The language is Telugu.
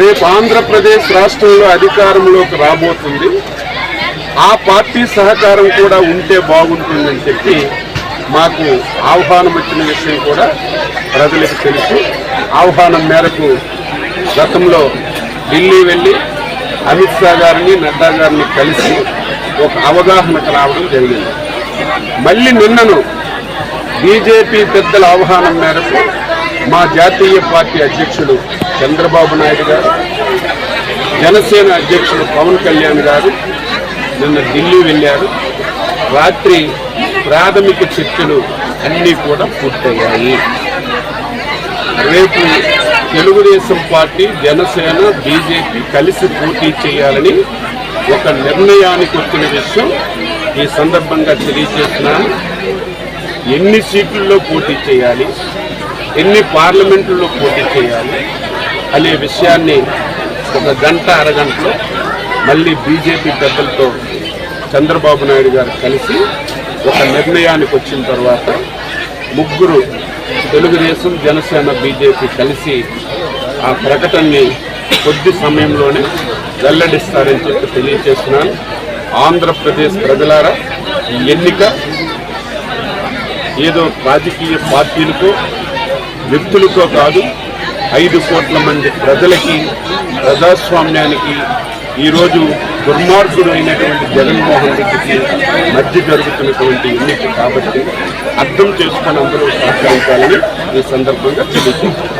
రేపు ఆంధ్రప్రదేశ్ రాష్ట్రంలో అధికారంలోకి రాబోతుంది. ఆ పార్టీ సహకారం కూడా ఉంటే బాగుంటుందని చెప్పి మాకు ఆహ్వానం వచ్చిన విషయం కూడా ప్రజలకు తెలుసు. ఆహ్వానం మేరకు గతంలో ఢిల్లీ వెళ్ళి అమిత్ షా గారిని నడ్డా గారిని కలిసి ఒక అవగాహనకు రావడం జరిగింది. మళ్ళీ నిన్నను బీజేపీ పెద్దల ఆహ్వానం మేరకు మా జాతీయ పార్టీ అధ్యక్షుడు చంద్రబాబు నాయుడు గారు జనసేన అధ్యక్షుడు పవన్ కళ్యాణ్ గారు నిన్న ఢిల్లీ వెళ్ళారు. రాత్రి ప్రాథమిక చర్చలు అన్నీ కూడా పూర్తయ్యాయి. రేపు తెలుగుదేశం పార్టీ జనసేన బీజేపీ కలిసి పోటీ చేయాలని ఒక నిర్ణయానికి వచ్చిన విషయం ఈ సందర్భంగా తెలియజేస్తున్నాను. ఎన్ని సీట్లలో పోటీ చేయాలి? ఎన్ని పార్లమెంటుల్లో పోటీ చేయాలి? అనే విషయాన్ని ఒక గంట అరగంటలో మళ్ళీ బీజేపీ పెద్దలతో చంద్రబాబు నాయుడు గారు కలిసి ఒక నిర్ణయానికి వచ్చిన తర్వాత ముగ్గురు తెలుగుదేశం జనసేన బీజేపీ కలిసి ఆ ప్రకటనని కొద్ది సమయంలోనే వెల్లడిస్తారని చెప్పి తెలియజేస్తున్నాను. ఆంధ్రప్రదేశ్ ప్రజలారా ఈ ఎన్నిక ఏదో రాజకీయ పార్టీలకో వ్యక్తులతో కాదు ఐదు కోట్ల మంది ప్రజలకి ప్రజాస్వామ్యానికి ఈరోజు దుర్మార్గుడు అయినటువంటి జగన్మోహన్ రెడ్డికి మధ్య జరుగుతున్నటువంటి ఎన్నిక కాబట్టి అర్థం చేసుకొని అందరూ సహకరించాలని ఈ సందర్భంగా తెలియజేస్తున్నారు